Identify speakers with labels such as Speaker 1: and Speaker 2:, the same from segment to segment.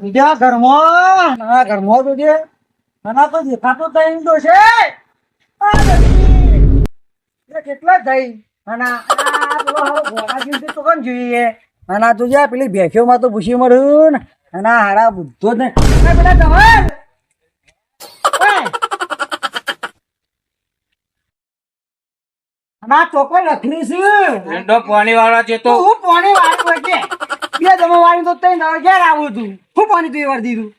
Speaker 1: બીજા ઘરમાં નાના ઘરમાં તો જે નાના તો દેખાતો થઈ તો છે. આ કેટલા થઈ નાના આ પેલો હારો ઘોડા જેવું તો કોણ જોઈએ? નાના તું જા પેલી ભેંસોમાં તો ભૂસી મળ્યું ને નાના હારા બુદ્ધો જ નહીં. પેલા ઓય. નાના ચોખ્ખો લખલી છે.
Speaker 2: પાણી વાળો છે
Speaker 1: તો. હું પાણી વાળું વચ્ચે બે જમા વાળી તો તઈ નવા ઘેર આવું તું. હું પાણી તું વાર દીધું?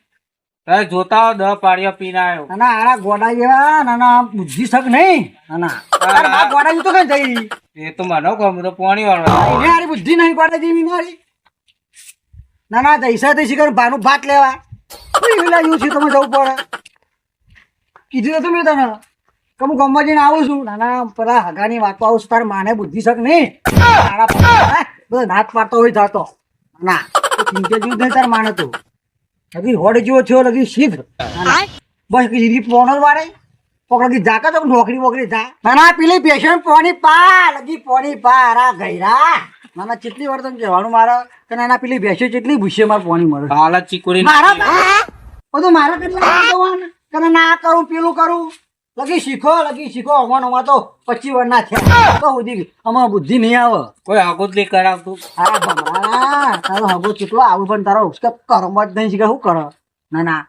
Speaker 2: જોતા દ પાણીઓ પીને આવ્યો
Speaker 1: નાના આરા ગોડા જેવા નાના બુદ્ધિ શક નહીં. નાના તારા બા ગોડા જેવું તો કઈ થઈ.
Speaker 2: એ તો મને કહું તો પાણી વાળો
Speaker 1: એને બુદ્ધિ નહીં ગોડા જેવી મારી. ના ના જૈસા તૈસી કરીને ભાનું ભાત લેવા. છે તમે જવું પડે. કીધું તો મેં તને. કે હું ગમવા જઈને આવું છું. નાના પેલા હગાની વાતો આવું છું. તારે માને બુદ્ધિ શક નહીં બધા નાક પાડતો હોય થતો ના ચિંતા જેવું નહીં તારે માને તો. લગી હોડ જેવો છો લગી શીખ બસ ઈરી પોણો વાળે પકડી જાકા તો નોકરી વોકરી જા. નાના પેલી પેશન પોણી પા લગી પોણી પા રા ગયરા. નાના કેટલી વાર તમે કહેવાનું મારે. કે નાના પેલી ભેંસો કેટલી ભૂસે મારે પોણી મળે
Speaker 2: હાલા ચીકુડી
Speaker 1: મારા બધું મારા કેટલા કરવાના કે ના કરું પેલું કરું. લગી શીખો લગી શીખો અમાર અમાર તો પચી વાર ના થયા. તો સુધી અમાર બુદ્ધિ નહીં આવે.
Speaker 2: કોઈ આગુત કરાવતું?
Speaker 1: હા ભગવાન તારો હગો કેટલો આવું પણ તારો ઉસ્કે કરમ જ નહીં શીખે શું કરો? ના ના.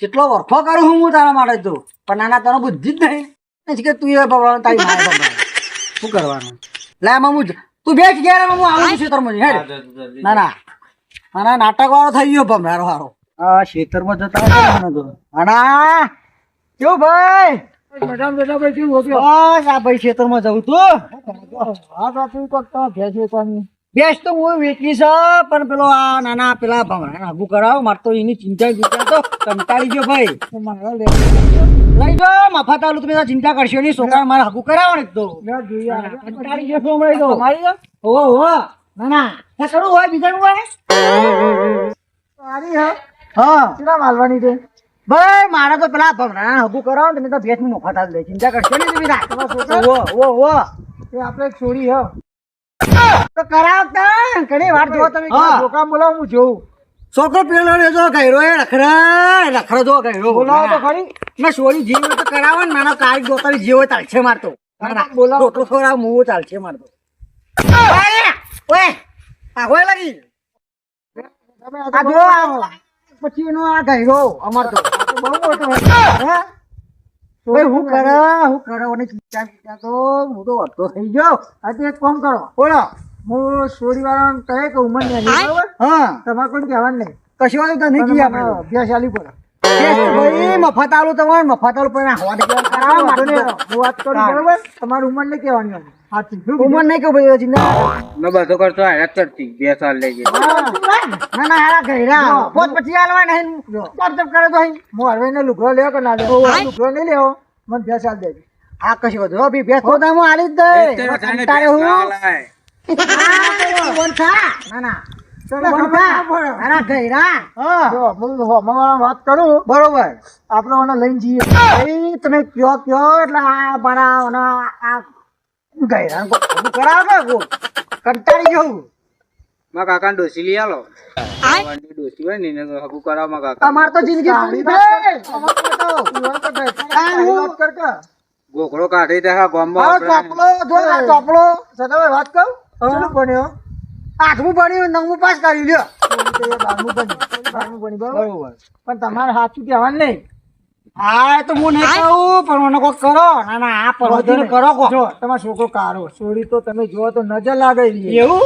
Speaker 1: કેટલો વરખો કરું હું તારા માટે તો. પણ નાના તારો બુદ્ધિ જ નહીં. નહીં શીખે તું એ ભગવાન તારી મારે શું કરવાનું? લે આમાં હું તું બેસ ગયા હું આવું છું ખેતરમાં હે ના ના. મારા નાટક વાળો થઈ ગયો ભમરારો હારો. આ ખેતરમાં જતા હતા ભાઈ. મેડમ બેટા ભાઈ કેવું ભાઈ બસ આ ભાઈ ખેતરમાં જવું તું ભેંસ તો હું વેચી છે પણ પેલો આ નાના પેલા ભમરાને આગું કરાવ મારે તો એની ચિંતા ચિંતા તો કંટાળી ગયો ભાઈ. લઈ જો મફત આલું તમે ચિંતા કરશો નહીં છોકરા મારે આગુ કરાવો ને તો. કંટાળી ગયો છું હમણાં તો. ઓહો ના ના કરું હોય બીજા હોય. સારી હા. હા. કેટલા માલવાની છે? ભાઈ મારે તો પેલા ભમરાને આગુ કરાવો ને તમે તો ભેંસનું મફત આલું દે ચિંતા કરશો ને તમે રાખવા છોકરા ઓ ઓ ઓ એ આપણે છોડી હા. તો કરાવતા ઘણી વાર જો તમે છોકરા બોલાવો હું જોઉં. છોકરો પેલો ને જો ગયરો એ રખડા રખડો જો ગયરો. બોલાવો તો ખરી. મેં છોડી જીવ તો કરાવો ને નાનો કાળી દોતારી જીવ ચાલશે મારતો બોલાવો. રોટલો ખવડાવ મુવો ચાલશે મારતો ઓય ઓય આ હોય લાગી? આ જો પછી એનો આ ગયરો અમાર તો. બહુ મોટો હે. ભાઈ હું કરે હું કરે મને ચિંતા ચિંતા તો હું તો વધતો થઈ ગયો. આજે એક કામ કરો. બોલો. હું સોરી વાળા કહે કે ઉંમર ને બરાબર? હા. તમારે કોઈ કહેવાનું નહીં. કશું તો નહીં કહીએ આપણે. અભ્યાસ ચાલી પડે ભાઈ મફત આલો તમારે. મફત આલો પણ વાત કરું બરાબર? તમારી ઉંમર નહીં કહેવાની ઉંમર નહીં કહું ભાઈ ના.
Speaker 2: મેં બધો કરતો હેરાન કરતી બે સાલ લઈ ગઈ.
Speaker 1: ના? ના હારા ઘેરા. પોત પછી આલવા નહીં ચપ ચપ કરે તો અહીં મોરવે ને લુગડો લેવો કે ના લેવો લુગડો નહીં લેવો મને બે સાલ દેજો આ કશું બધું ભી ભેંસ તો હું આલી જ દે. તારે હું? આ ના ના. વાત કરું. બરોબર. આપણે ઓને લઈને જઈએ. ભાઈ તમે કયો કયો? એટલે આ મારા આ ગયરા કરાવો કે કંટાળી જવું
Speaker 2: મારા કાકા ડોસી લઈ આલો. વંડી ડોસી હોય ને એને તો કરાવ મારા કાકા.
Speaker 1: અમાર તો જિંદગી પૂરી થઈ
Speaker 2: ગોખડો કાઢી દેખા હા ગામમાં
Speaker 1: ચોપડો જો આ વાત કહું ભણ્યો. આઠમું ભણ્યું નવમું પાસ કરી લ્યો. બારમું ભણ્યું? બારમું ભણ્યું બરોબર. પણ તમારે સાચું કહેવાનું નહીં. હા એ તો હું નહીં કહું પણ મને કોઈ કરો. ના ના આ પરવતીને કરો કો જો તમારો છોકરો કારો છોડી તો તમે જો તો નજર લાગે એવું?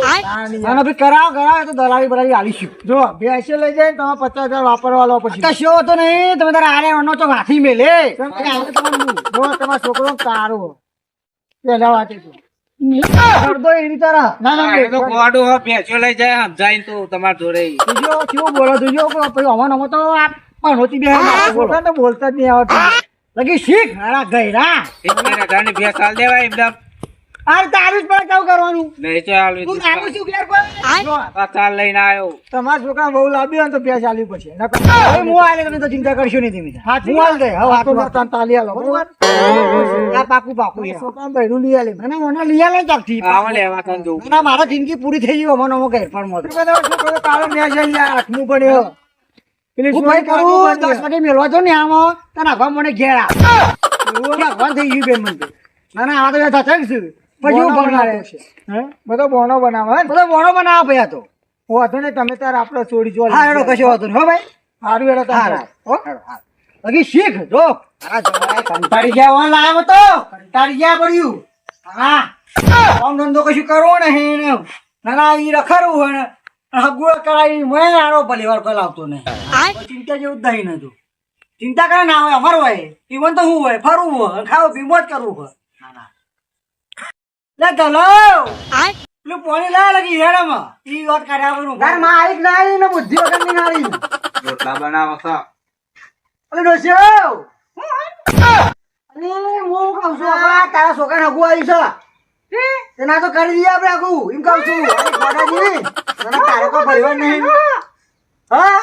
Speaker 1: અને ભી કરાવો કરાવો એ તો દલાલી બલાલી આલીશું. જો ભેંસે લઈ જાય તમે પચાસ હજાર વાપરવા લો પછી. કશો તો નહીં તમે તારા આરે તો હાથી મેલે. જો તમારો છોકરો કારો પેલા એની ના ના
Speaker 2: આ તો ગોડો હો, લઈ જાય સમજાય તો તમારા જોડે.
Speaker 1: તુજો કેવું બોલો કોઈ પછી અમન અમો તો આ પણ હોતી બે બોલતા બોલતા જ નહીં આવડતું. લગી શીખ હારા ગયરા.
Speaker 2: એક બે ભેસ આલ દેવાય એકદમ.
Speaker 1: આ તારું જ પણ કેવું કરવાનું.
Speaker 2: નહીં ચાલ
Speaker 1: તું નાનું શું ઘેર પર
Speaker 2: આ ચાલ લઈને આવ્યો.
Speaker 1: તમાર છોકરા બહુ લાવ્યો તો ભેસ ચાલવી પછી. હવે હું આલે તમે તો ચિંતા કરશો નહીં તમે. હું આલ દે. હવે હાથ પર તાલી આલો બરોબર? આ પાકું પાકું છે. છોકરા બૈરું લઈ આલે. મને મને લઈ આલે ચાલથી.
Speaker 2: આવા લેવા તને જો
Speaker 1: ના મારા જિંદગી પૂરી થઈ ગઈ મને મો હેરફાર મોઢું બધા છોકરો કાળો મેં જઈ આઠમું પડ્યો હું ભાઈ કરું? દસ વાગે મેળવા છો ને આમાં તને આખવા મને ઘેર આવ. થઈ ગયું બેન મને. ના ના આ તો પછી હું બધો બોણો બનાવે બધો બોનો બનાવે ભાઈ આ તો. તમે તાર આપણે છોડી જો હા એનો કશો હતો હો ભાઈ. સારું એનો તાર હો બાકી શીખ જો. કંટાળી ગયા વાં લાવ્યો તો. કંટાળી ગયા પડ્યું. હા. આમ ધંધો કશું કરવો નહીં ને. ના ના એ રખડવું હોય ને. હગુએ કરાવી મેં આનો પરિવાર કોઈ લાવતો નહીં. ચિંતા જેવું નહીં નતું. ચિંતા કરે ના હોય અમારું હોય ઈવન તો હું હોય ફરવું હોય ખાવું પીવું જ કરવું હોય. ના ના. લે ચલો પેલું પાણી લાય લગી હેડામાં ઈ વાત કર્યા વગરનું. તારમાં આવી જ ના આવી ને બુદ્ધિ ના આવી.
Speaker 2: રોટલા બનાવો
Speaker 1: ડોસ્યો અરે હું કહું છું આ તારા છોકરા હગું આવી છે. તેના તો કરી દઈએ આપણે આખું એમ કહું છું. ગોડાજી તને તારે કોઈ પરિવાર નહીં. હા?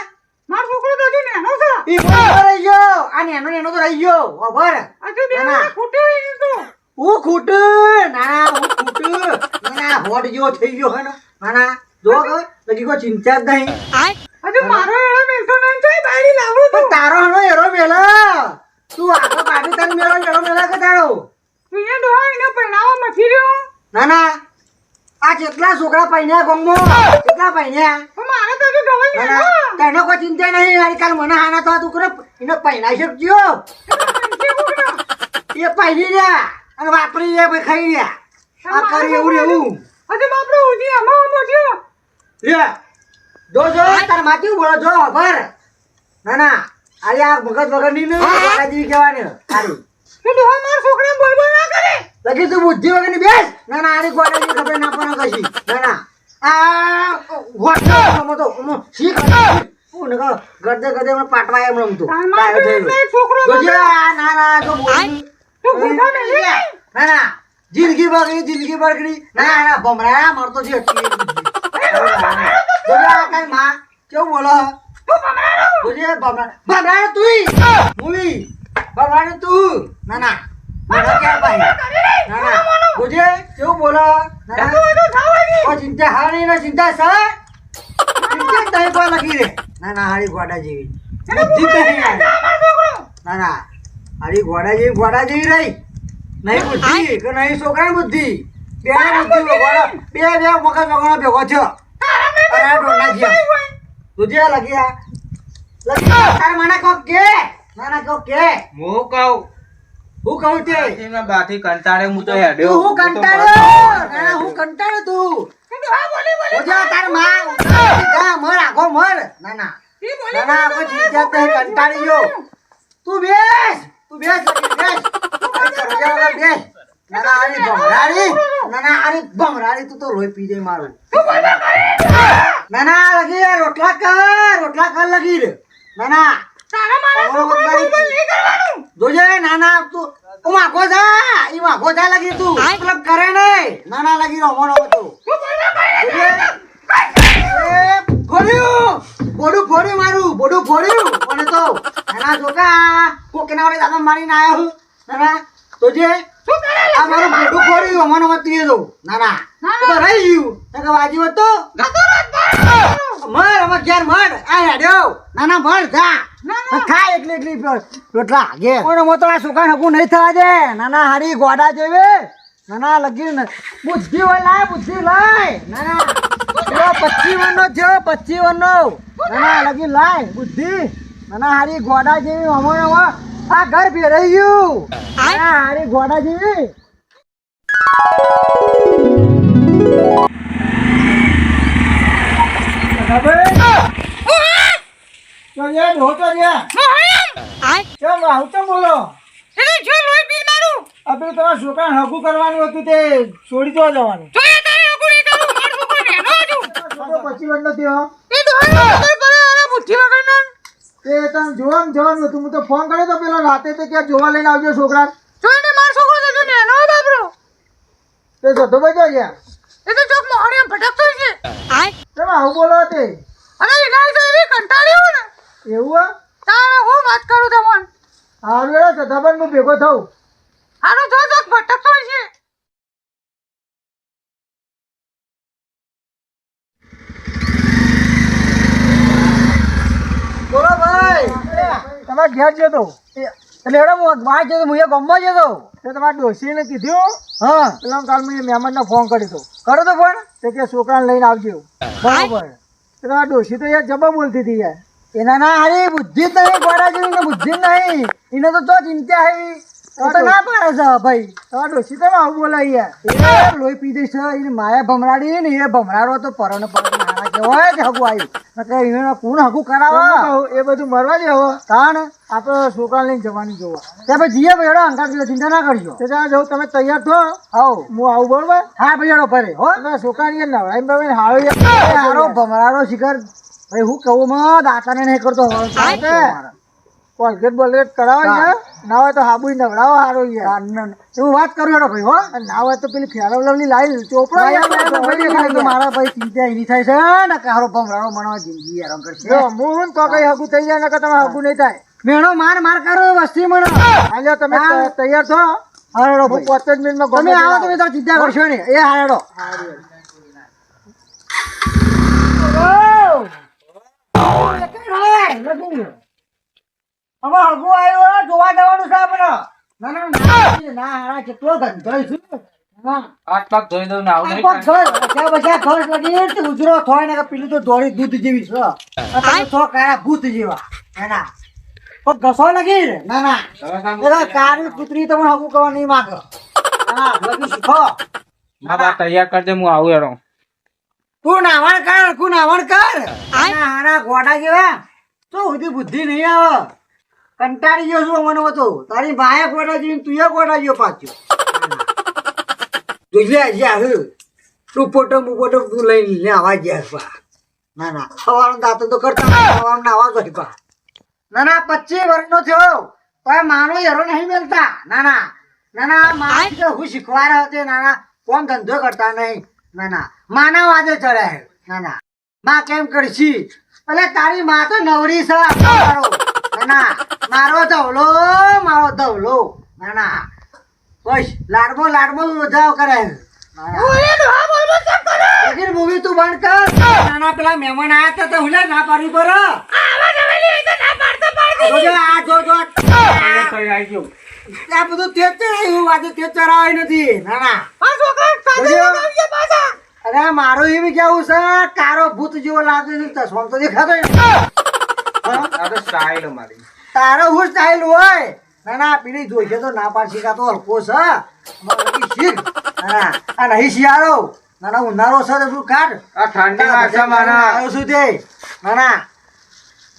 Speaker 3: મારો છોકરો તો હજુ નાનો છે.
Speaker 1: ઈ મોટો રહી ગયો. આ નેનો નેનો તો રહી ગયો. ખબર
Speaker 3: હજુ બે
Speaker 1: ના, ના.
Speaker 3: વર્ષ ખોટું હોય એ તો.
Speaker 1: હું ખૂટું? ના હું ખૂટું? ના ના હોટ જેવો થઈ ગયો હે ના. ના જો લગી કોઈ ચિંતા જ નહીં.
Speaker 3: હજુ મારો એવો મેલતો નહીં છે, બાયડી લાવું
Speaker 1: પણ. તારો હનો એરો મેલા. તું આગળ પાડી તારી મેળો એરો મેલા કે તારો?
Speaker 3: તું એ ડોહા એને મથી રહ્યો.
Speaker 1: ના ના આ જેટલા છોકરા પૈણ્યા ગમો કેટલા પૈણ્યા.
Speaker 3: મારે તો નાનો.
Speaker 1: તને કોઈ ચિંતા નહીં આજકાલ મને હાના થવા દુકરો કરે એને પૈણાઈ શકજો એ પૈણી રહ્યા અને વાપરી રહ્યા ભાઈ ખાઈ રહ્યા. આ કરી એવું રહેવું.
Speaker 3: હજુ બાપડો ઉજી આમાં આમો થયો.
Speaker 1: લે જો જો તાર માટી બોલો જો ખબર ના ના અરે આ મગજ વગરની ને દાદાજી કહેવાની. સારું
Speaker 3: તો ડોહા માર છોકરા બોલ બોલ ના કરે.
Speaker 1: લગી તું બુદ્ધિ વગરની બેસ. ના ના આરી ગોડાજી ખબર ના પણ કશી. ના ના. આ ગોડા મો તો મો શીખ ઓને કા ગડદે ગડદે મને પાટવા એમ રમતો. કાયો થયેલો. જોજે ના ના તો બોલી. ના ના. જિંદગી બગડી જિંદગી બગડી. ના ના ભમરા મરતો છે જોજે આ કાંઈ માં કેવું બોલો? જોજે બમરા બમરા તું મુવી બમરા તું. ના ના. જોજે કેવું બોલો? ચિંતા હારી ને ચિંતા સર ચિંતા જ નહીં લખી રે ના ના હારી ગોડા જેવી. બુદ્ધિ જ નહીં ના ના હારી ગોડા જેવી ગોડા જેવી રહી. નહીં બુદ્ધિ કે નહીં છોકરા બુદ્ધિ. બે બુદ્ધિ બે બે મગજ વગરનો ભેગો થયો. અરે આ ડોના જ્યાં. તુજે લગી આ લગી મને કોક કે? ના ના કોક કે?
Speaker 2: હું કહું
Speaker 1: હું કહું તે?
Speaker 2: બાથી કંટાળે હું તો હેડ્યો.
Speaker 1: હું કંટાળ્યો? ના હું કંટાળ્યો તું.
Speaker 3: તો ડોહા બોલી બોલી.
Speaker 1: ઓજા તારમાં. જા મર આખો મર. ના ના. ના ના કોઈ ચિંતા જ કંટાળી ગયો તું બેસ તું બેસ બેસ. વગર બેસ. ના ના આરી ભમરાડી ના ના આરી ભમરાડી તું તો લોહી પી જાય મારું. ના ના લગી રોટલા કર રોટલા કર લગી રે. ના ના.
Speaker 3: તારા મારા
Speaker 1: તમારો
Speaker 3: છોકરો
Speaker 1: મતલબ-
Speaker 3: બોલ બોલ નહીં કરવાનું.
Speaker 1: જોજે ના ના તું. તું વાંકો જા. ઈ વાંકો જા લગી તું. મતલબ કરે નહીં. ના ના લગી રમો રમો તું.
Speaker 3: તું બોલ ના કરે.
Speaker 1: જોજે. એ, ફોડ્યું. બોડું ફોડ્યું મારું. બોડું ફોડ્યું. મને તો નાના છોકરા કોકના વડે દાદા મારીને આવ્યો હું. નાના તો જે
Speaker 3: શું કરે લે?
Speaker 1: આ મારું બોડું ફોડ્યું. મને મત તો નાના તો રહી ગયું. વાજી હોત. મર અમે ઘેર મર આ હેડ્યો. નાના મર જા.
Speaker 3: ના, ના.
Speaker 1: એટલી એટલી રોટલા ઘેર. પણ મો તો આ સુકાન હકું નહીં થવા દે. નાના હારી ગોડા જેવે. નાના લગી બુદ્ધિ હોય લાય બુદ્ધિ લાય. નાના. પચી વનનો થયો પચી વનનો નાના લગી લાય બુદ્ધિ. નાના હારી ગોડા જેવી હમણાં આ ઘર ભેરાઈ ગયું. નાના હારી ગોડા જેવી. તો જે ઢોતો જે કેમ આવું તો બોલો
Speaker 3: એટલે જો લોહી પી મારું.
Speaker 1: પેલું તમારા છોકરાને હગું કરવાનું હતું તે છોડી દો જવાનું
Speaker 3: જો તારે નહીં. મારો છોકરો નેનો.
Speaker 1: છોકરો પછી વન થયો
Speaker 3: એ ડોહાનો ખબર પડે આના બુદ્ધિ વગરનો.
Speaker 1: તે તને જોવાનું જવાનું હતું હું તો ફોન કર્યો તો પેલા રાતે તે ક્યાં જોવા લઈને આવજો છોકરા
Speaker 3: જોઈને મારો છોકરો તો હજુ નેનો બાબરો.
Speaker 1: તે જોતો ભાઈ જો ગયા
Speaker 3: એ તો ચોક મોહણી આમ ભટકતો છે
Speaker 1: તમે આવું બોલો તે
Speaker 3: અરે એના તો એવી કંટાળી ને
Speaker 1: એવું આ
Speaker 3: તારે હું વાત કરું તમને?
Speaker 1: હારું હેડો સદાબન હું ભેગો થઉં.
Speaker 3: હારું જો જો ભટકતો છે
Speaker 1: બોલો ભાઈ. તમારે ઘેર જતો એટલે હેડો હું બહાર જતો હું એ ગામમાં જતો. તે તમારા ડોશીને કીધું. હા. એટલે કાલ મેં મહેમાનને ફોન કર્યો હતો કરો તો ફોન તે કે છોકરાને લઈને આવજો. બરાબર. તો તમારા ડોશી તો યાર જબા બોલતી હતી યાર. એના ના હારી બુદ્ધિ જ નહીં ગોડા જેવી ને બુદ્ધિ નહીં. એને તો તો ચિંતા હે તો તો ના પાડે છે ભાઈ. તો ડોસી તો આવું બોલાય યાર એ લોહી પી દઈશ એને માયા ભમરાડી ને એ ભમરાડો તો પરોને પરોને નાના કહેવાય કે હગું આવ્યું નકર એને કોણ હગું કરાવો? એ બધું મરવા દે હવે તાણ આપણે છોકરા લઈને જવાની જોવા. ત્યાં ભાઈ જીએ ભાઈ હેડો અંકાર ચિંતા ના કરજો. તે ત્યાં જવું તમે તૈયાર થો. આવો હું આવું બરોબર? હા ભાઈ હેડો ફરે હો. છોકરા નવડાઈ બાબા હારો હારો ભમરાડો શિખર હું કહું માં દાતાને નહીં કરતો કોલગેટ બોલગેટ કરાવો યાર ના હોય તો હાબુ નવડાવો હારો યાર હું વાત કરું એનો ભાઈ હો. ના હોય તો પેલી ફેરવલની લાઈ ચોપડો મારા ભાઈ ચિંતા એની થાય છે ને કારો હારો ભમરાડો મનાવા જિંદગી હું તો કઈ હગું થઈ જાય ને તમે હગું નહીં થાય. મેણો માર માર કરો વસ્તી મણો. હાલ્યો તમે તૈયાર છો હારેડો હું પાંચ જ મિનિટમાં તમે આવો તમે તો ચિંતા કરશો ને. એ હારો અમાર હગું આવ્યો જોવા જવાનું છે આપણે ના ના. ના ના. હારા કેટલો ધંધો છે આ
Speaker 2: તૈયાર કરજે હું આવું હેડો.
Speaker 1: તું નાવણ કર તું નાવણ કર. આના ગોડા જેવા. તો સુધી બુદ્ધિ નહીં આવે. કંટાળી ગયો છું મને તો. તારી ભાઈ ગોડા જેવી તું ગોડા ગયો પાછો તું લે જા તું પોટો મુપોટો તું લઈને લે આવા ગયા ના ના. સવારનો દાંતો તો કરતા સવારનો આવા જ પા ના ના પચીસ વર્ષનો થયો. પણ માનો હેરો નહીં મેલતા. ના ના. ના ના માં તો હું શીખવા રહ્યો તે ના ના. કોણ ધંધો કરતા નહીં. ના ના. માના વાદે ચડે ના ના. માં કેમ કરશી? એટલે તારી માં તો નવરી છે. મારો. ના ના. મારો ધવલો મારો ધવલો. ના ના. બસ લાડમો લાડમો વધાવ કરે મૂવી તું બંધ કર. નાના પેલા મહેમાન આયા હતા તો હુલે ના પાડવી પર. આ જો જો
Speaker 2: તૈયાર આવી ગયું.
Speaker 1: આ બધું તે નથી. ના
Speaker 3: આ છોકરા સાથે
Speaker 1: જોજો.
Speaker 3: લગાવીએ પાછા.
Speaker 1: અરે મારું એમ કેવું છે? કારો ભૂત જેવો લાગે છે ચશ્મા તો દેખાતો
Speaker 2: તો
Speaker 1: તારો હું સ્ટાઇલ હોય? ના ના પીડી જોઈશે તો ના પાડશી કા તો હલકો છે. ના આ નહીં શિયાળો. ના ના ઉનાળો છે તો શું કાઢ?
Speaker 2: આ ઠંડી લાગશે મારા
Speaker 1: આવ્યો છું તે. ના ના.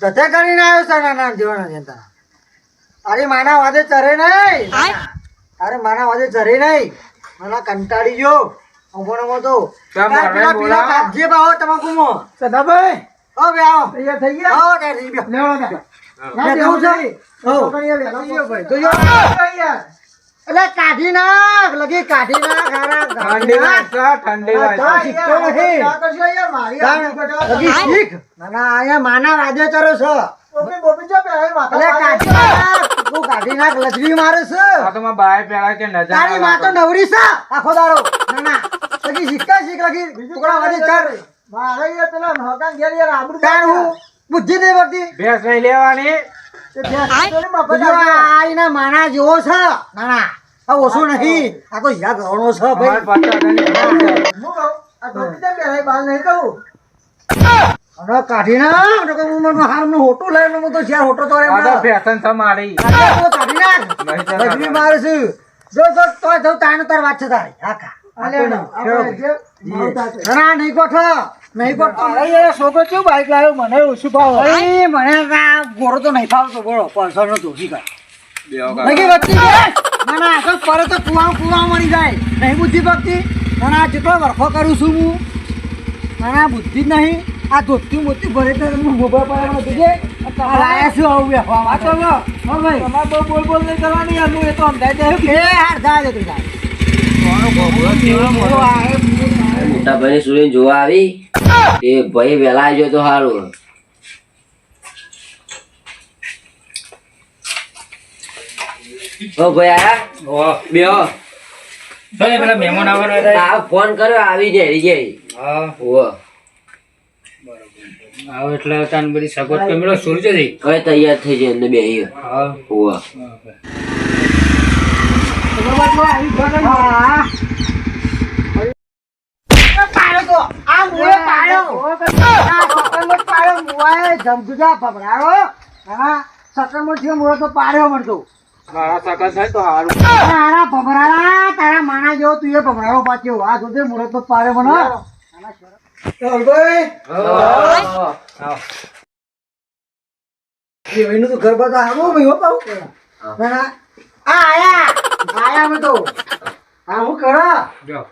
Speaker 1: ધતે કરીને આવ્યો છે ના ના જીવન જનતા. તારી માના વાદે ચરે નહીં. તારે માના વાદે ચરે નહીં. મને કંટાળી ગયો. અમોનો તો
Speaker 2: કેમ
Speaker 1: પેલા કાપજે બાવો તમાકુ સદાભાઈ ઓ બે આવો. તૈયાર થઈ ગયા? હો તૈયાર થઈ ગયા લેવો ના દેવું છે? હો. તો જો એટલે કાઢી નાખ લગી કાઢી નાખ હારા
Speaker 2: ઠંડી લાગશે ઠંડી લાગશે.
Speaker 1: શીખતો નથી લગી શીખ. ના ના અહીંયા માના વાદે ચરો છો. કાઢી નાખ. તું કાઢી નાખ લજવી મારે છે.
Speaker 2: આ તો બાએ પેલા કે નજર
Speaker 1: તારી માં તો નવરી છે આખો દાડો. ના ના. લગી શીખતા શીખ લગી ટુકડા વાદે ચાર. મારે યાર પેલા નોકાન ઘેર યાર આબરૂ તાર હું બુદ્ધિ દે વખતી
Speaker 2: ભેંસ નહીં લેવાની.
Speaker 1: આ એના માના જેવો છે. ના ના. આ ઓછું નહીં આ તો યાદ રણો છે
Speaker 2: અમારે
Speaker 1: કહું
Speaker 2: પાછા
Speaker 1: હવે કાઢી ના. તો કે હું મને હારનું હોટું લઈને હું તો જ્યાં હોટો તો
Speaker 2: આ ફેશન છે મારી.
Speaker 1: કાઢી નાખ
Speaker 2: નહીં
Speaker 1: મારે છે જો જો તો જો તાણ તાર વાત છે તારી. હા કા. ના ના નહીં કોઠો નહીં કોઠો છોકરો કેવું બાઈક લાવ્યો? મને ઓછું ભાવ. અરે મને ગોળો તો નહીં ફાવતો ગોળો પાંચસો નો ધોસી કાઢ વચ્ચે ના ના તો તો કુવા કુવા મળી જાય. નહીં બુદ્ધિ ભક્તિ ના આ જેટલો વરખો કરું છું હું. ના ના બુદ્ધિ જ નહીં. આ ધોતી મોતી ભરે તો હું મોબાઈલ પર નથી જે? લાયા છું આવું બેહવા માટે હા ભાઈ. તમારે બહુ બોલ બોલ નહીં કરવાની યાર હું એ તો અંદાજ એ હાર થાય છે તું
Speaker 4: મોટા ભાઈ સુરેન જોવા આવી. એ ભાઈ વેલા આવી તો સારું ઓ ભાઈ આયા?
Speaker 2: ઓ
Speaker 4: બેહો.
Speaker 2: તો પેલા મહેમાન આવવાના હતા
Speaker 4: આ ફોન કર્યો આવી જાય રહી જાય
Speaker 2: હા.
Speaker 4: ઓવો
Speaker 2: આવો એટલે તાન બધી સગવડ તો મેળો. સૂરજ થઈ
Speaker 4: હવે તૈયાર થઈ જાય અંદર બે
Speaker 2: હા.
Speaker 4: ઓવો
Speaker 1: તારા માણા જેવો તું એ ભભરાડો પાછો. આ સુધી મુહૂર્ત પાડ્યો મને. ચાલ ભાઈ. એ તો ઘર બધા આવો ભાઈ હો પાઉં. ના, ના. આ આયા. આયા તો. હા, હું કરા? બેહો,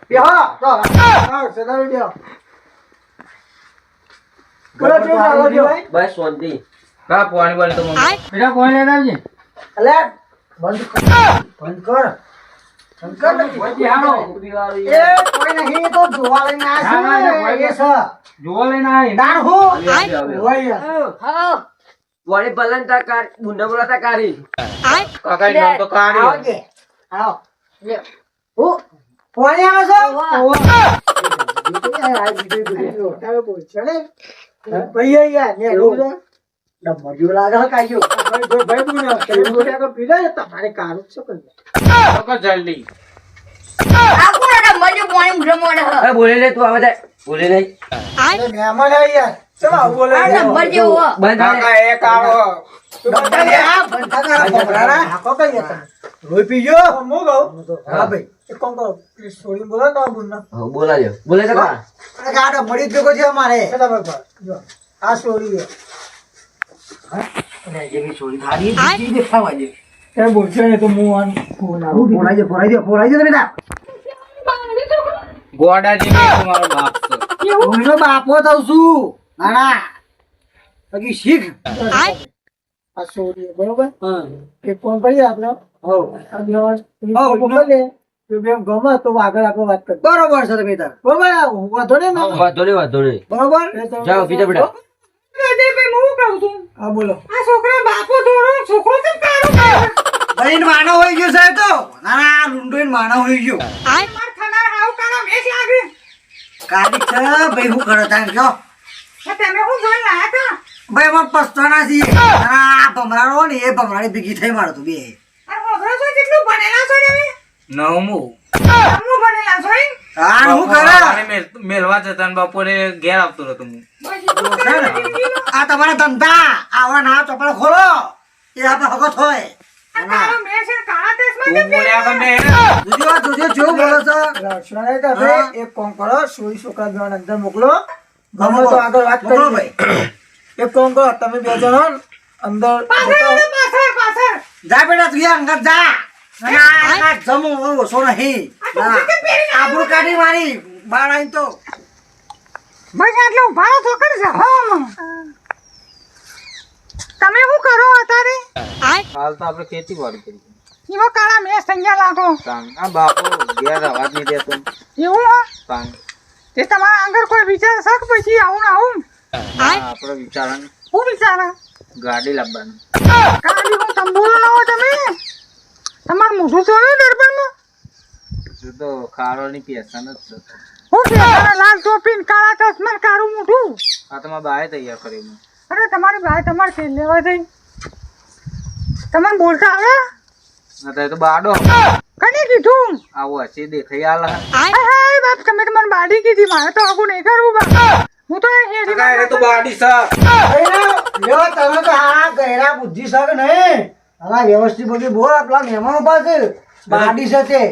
Speaker 1: તો. હા, સદાવી બેહો. કરો છો, ચાલો છો.
Speaker 4: બસ શાંતિ
Speaker 2: કા પાણી વાળી તો મમ્મી
Speaker 1: બેટા, કોણ લેતા આવજે? અલે, બંધ કર. બંધ કર. બંધ ને. એ કોઈ નહીં, તો જોવા લઈને આવ્યા
Speaker 2: ના, ના,
Speaker 1: છે.
Speaker 2: એ
Speaker 1: એ છે.
Speaker 2: જોવા લઈને આવી
Speaker 1: તાર હું? હોય.
Speaker 4: વળી ભલન તા કાર બુંડા બોલાતા કારી
Speaker 2: કાકા નામ તો
Speaker 1: આવજે. આવો. કોણે આવે છે? તારે ને રોજ લાગે છે કાઢ્યો. ભાઈ બોલ્યો, તમે બોલ્યા કે પી તમારે કારું જ છે કોઈ.
Speaker 2: તો જલ્દી
Speaker 4: અરે બોલે લે તું આવે બોલે નહીં
Speaker 1: અરે મહેમાન આવી યાર. ચલો, આવું બોલે છે.
Speaker 4: બંધ
Speaker 2: કાકા એક આવો
Speaker 1: બંધા લે, હા, બંધા કરા, ભમરાડા. હાકો કઈ ગયા તમે? પીજો? હું કહું? હા ભાઈ. એક કામ કરો, પેલી સોરી બોલો
Speaker 4: હા, બોલાજો બોલે તો કા
Speaker 1: મળી જ છે અમારે. જો, આ સોરી છે. હા? જેવી સોરી થાળી બીજી દેખાવા દે. એ બોલશે ને તો હું આમ ફોલાવું. ફોલાઈ દે, ફોલાઈ દે, ફોલાઈ દે બેટા.
Speaker 2: ગોડાજી ને તમારો બાપ છે
Speaker 1: કોઈનો બાપો થઉં છું. ના, ના. બાકી શીખ. આ સોરી છે, બરોબર? એક ફોન ગમે તો આગળ આપણે વાત કરીએ. બરોબર છે તમે તાર. બરોબર વાંધો ને?
Speaker 4: વાંધો નહીં વાંધો નહીં
Speaker 1: બરોબર
Speaker 4: જાઓ બીજા બેટા
Speaker 1: હા બોલો.
Speaker 3: આ છોકરા બાપો થોડો છોકરો કેમ કાઢો
Speaker 1: ભાઈ માનો હોય ગયો સાહેબ તો. ના ના લૂંડો માનો હોય ગયો.
Speaker 3: માર થનાર હાવ કાળા મેચ લાગે.
Speaker 1: કાલી છે ભાઈ હું કરો તાન જો.
Speaker 3: તમે હું જોઈ લાયા તા
Speaker 1: ભાઈ અમે પસ્તાના છીએ. આ ને એ ભમરાડી ભેગી થઈ મારો તું બે.
Speaker 3: આ હોભરો છો કેટલું ભણેલા છો તમે?
Speaker 2: નવમું.
Speaker 3: ભણેલા છો?
Speaker 1: હા હું કરે
Speaker 2: મેલવા જતા ને બપોરે ઘેર આવતો હતો હું.
Speaker 1: આ તમારા ધંધા. આવા ના ચોપડા ખોલો. એ આપણે એક કોમ કરો સુઈ છોકરા જણ અંદર મોકલો. ગમે તો આગળ વાત કરો. ભાઈ. એક કોમ કરો તમે બે જણ અંદર જા બેટા તું અંદર જા. ના ના જમો ઓછો નહીં. આબરૂ કાઢી મારી બાર આઈ તો.
Speaker 3: બસ આટલું ભાડો તો કર છે હમ. તમે શું કરો અત્યારે?
Speaker 2: હાલ તો આપણે ખેતી વાડી કરી
Speaker 3: એવો કાળા થઈ ગયા લાગો
Speaker 2: આ બાપો ઘેર અવાજ નહીં દેતો
Speaker 3: એવું હો?
Speaker 2: તાન.
Speaker 3: તે તમારા આગળ કોઈ વિચાર શક પછી આવું ને આવું?
Speaker 2: આપણે વિચારણ
Speaker 3: હું વિચારે?
Speaker 2: ગાડી લાવવાનું.
Speaker 3: ગાડી હું તંબુરો લાવો તમે. તમારું મોઢું જોયું દર્પણમાં?
Speaker 2: જો તો ખારોની પેશન જ છે.
Speaker 3: હું પેલા લાલ ટોપી ને કાળા ચશ્મા કાળું મોઢું?
Speaker 2: આ તો મારા બાએ તૈયાર કરી મેં.
Speaker 3: અરે તમારી બાએ તમારે કે લેવા જઈ. તમને બોલતા આવે?
Speaker 2: અત્યારે તો બાડો.
Speaker 3: કને કીધું?
Speaker 2: આવો હશે દેખાઈ આલા.
Speaker 3: હાય હાય બાપ તમે તો મને બાડી કીધી. મારે તો આગું નહીં કરવું બાપ. હું તો હેરી
Speaker 2: કાય તો બાડી છે.
Speaker 1: લ્યો તમે તો હા ગહેરા બુદ્ધિ સર નહીં. હા વ્યવસ્થિત બધું બોલ આપલા મહેમાનો પાસે બાડી છે તે.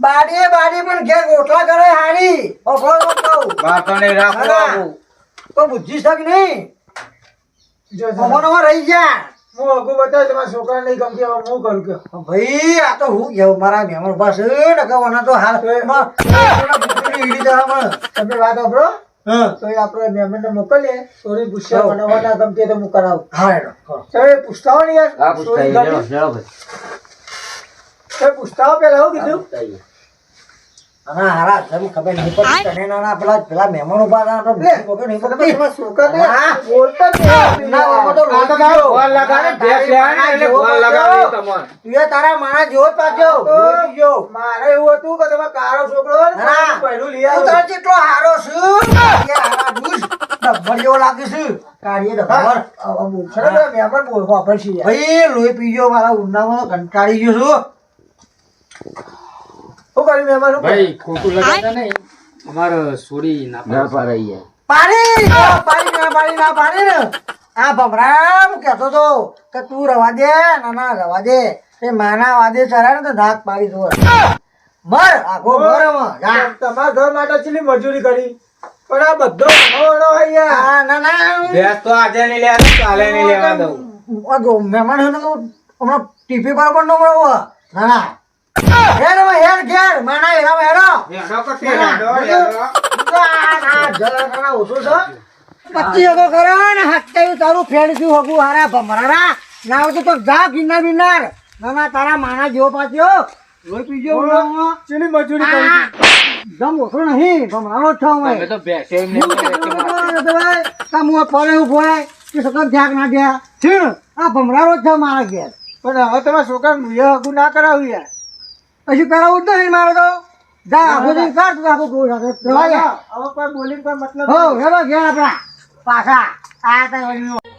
Speaker 1: બાડી બાડી પણ ઘેર ગોઠલા કરે હારી. ઓફરો કહું
Speaker 2: બાપાને રાખો.
Speaker 1: તો બુદ્ધિ શક નહીં. મમોનમાં રહી ગયા. હું અગુ બતાવ તમારા છોકરા નહીં ગમતી હવે હું કરું કે ભાઈ આ તો હું કેવું મારા મહેમાન પાસે નકવાના તો હાલ તમે વાત આપડો તો એ આપણે મહેમાન ને મોકલીએ. સોરી પૂછ્યા બનાવવા ગમતી તો હું કરાવું. હા એનો તમે પૂછતા યાર.
Speaker 4: હા પૂછતા
Speaker 1: પેલા હું કીધું?
Speaker 4: પૂછતા
Speaker 1: હારા જેમ ખબર નહીં પડતી તને નાના પેલા પેલા મહેમાન ઊભા હતા તો ભૂખી ભૂખી નહીં પડતી. હા. ના, આમાં તો લોટ ગયો.
Speaker 2: ફોન લગાડે, ભેંસ લેવાની એટલે ફોન લગાવી તમને.
Speaker 1: તું તારા માણસ જેવો જ પાછો લોહી
Speaker 5: મારે એવું હતું કે તમે કારો છોકરો ને. પહેલું લઈ આવો.
Speaker 1: કેટલો હારો છું. એ હારા લાગે છે.
Speaker 5: ને મહેમાન બહુ વાપરશે
Speaker 1: ભાઈ લોહી પીજો મારા તો કંટાળી ગયો છું.
Speaker 5: શું કર્યું મહેમાન?
Speaker 2: ભાઈ ખોટું લગાડતા નહીં. અમારે સોરી ના
Speaker 4: ના પાડે યાર.
Speaker 1: ના પાડી ના પાડી ના પાડી ને. આ ભમરામ કહેતો તો કે તું રવા દે ના ના રવા દે. એ માના વાદે ચરાય ને તો ધાક પાડી દો મર આખો મર
Speaker 5: તમારા ઘર માટે મજૂરી કરી? પણ આ બધો યાર.
Speaker 1: ના ના
Speaker 2: ભેંસ તો આજે નહીં લેવા દઉં, કાલે નહીં લેવા દઉં.
Speaker 1: મહેમાન હમણાં ટીપી પર પણ ન મળવો ના ના હેરમાં હેર ઘેર માના હેરા હેરો.
Speaker 2: હેડો કે તે હેડો, હેડો.
Speaker 1: પચી હગો કરો ને હત્યાયું તારું ફેડ શું હગું? હારા ભમરારા. ના હોય તો જા ગિરનાર બિરનાર ના ના તારા માના જેવો પાછો. લોહી પીજો ઉડાવમાં.
Speaker 5: મજૂરી કરી
Speaker 1: દમ ઓછો નહીં ભમરાનો છો અમે.
Speaker 2: તો ભેંસે એમને
Speaker 1: હું
Speaker 2: ભેંસે
Speaker 1: કહેતો
Speaker 2: મારે.
Speaker 1: હતો ભાઈ, તાર મુંહ પડે એવું ભોળાય, કે સકન ધ્યાન ના ગયા છીણ આ ભમરાનો જ મારા ઘેર.
Speaker 5: પણ હવે તમે છોકરાને વિવાહ ના કરાવ્યું યાર.
Speaker 1: પછી કરાવવું જ નહીં મારે તો? જા આખો દી કર તું આખું ગોળ સાથે.
Speaker 5: હવે કોઈ બોલીને કોઈ મતલબ
Speaker 1: હો હેલો ઘેર આપણા. પાછા. આ વળી